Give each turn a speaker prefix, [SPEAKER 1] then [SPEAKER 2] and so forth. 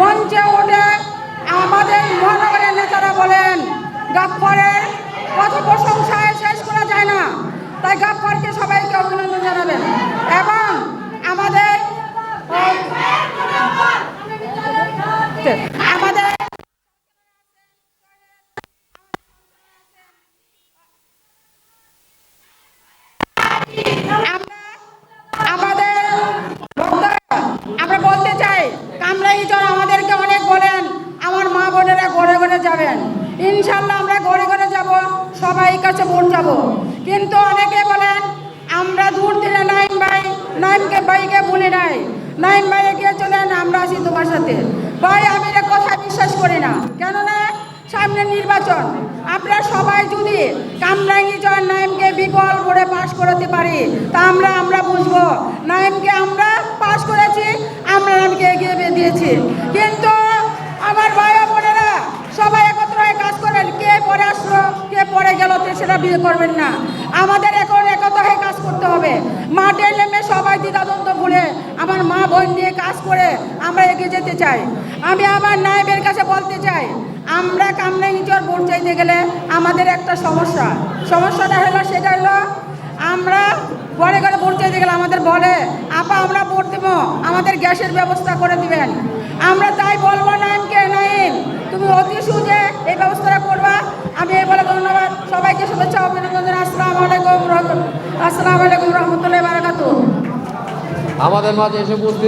[SPEAKER 1] মঞ্চে উঠে আমাদের মহানগরের নেতারা বলেন, গাফফারের কত প্রশংসায় শেষ করা যায় না। তাই গাফফারকে সবাইকে অভিনন্দন জানাবেন। এবং আমাদের আমাদের ইনশাল্লাহ আমরা ঘরে ঘরে যাব সবাই কাছে যাব। কিন্তু অনেকে বলেন, আমরা দূর থেকে নাইম ভাই, নাইমকে ভাইকে ভুলে নাই। নাইম ভাই এগিয়ে চলেন আমরা আছি তোমার সাথে। ভাই, আমি এটা কথা বিশ্বাস করি না। কেননা, সামনে নির্বাচন। আমরা সবাই যদি কামরাঙ্গি জয় নাইমকে বিকল করে পাশ করাতে পারি, তা আমরা আমরা বুঝব। নাইমকে আমরা পাশ করেছি, আমরা নামকে এগিয়ে দিয়ে দিয়েছি। কিন্তু সেটা বিয়ে করবেন না। আমাদের এখন একত্র হয়ে কাজ করতে হবে। মাঠে নেমে সবাই দ্বিধাদ্বন্দ্ব ভুলে আমার মা বোন নিয়ে কাজ করে আমরা এগিয়ে যেতে চাই। আমি আমার নাইবের কাছে বলতে চাই, আমরা কামরাঙ্গিচর ভোট চাইতে গেলে আমাদের একটা সমস্যা। সমস্যাটা হলো সেটা হলো, আমরা ঘরে ঘরে ভোট চাইতে গেলে আমাদের বলে, আপা, আমরা ভোট দেবো। আমাদের গ্যাসের ব্যবস্থা করে দিবেন। আমরা তাই বলব, নাইমকে, নাইম, তুমি অতি সুজে এই ব্যবস্থাটা আমি এই বলে ধন্যবাদ সবাইকে শুভেচ্ছা অভিনন্দন। আসসালামু আলাইকুম আসসালামু আলাইকুম রহমতুল্লাহ বারাকাতু
[SPEAKER 2] আমাদের মাঝে এসে উপস্থিত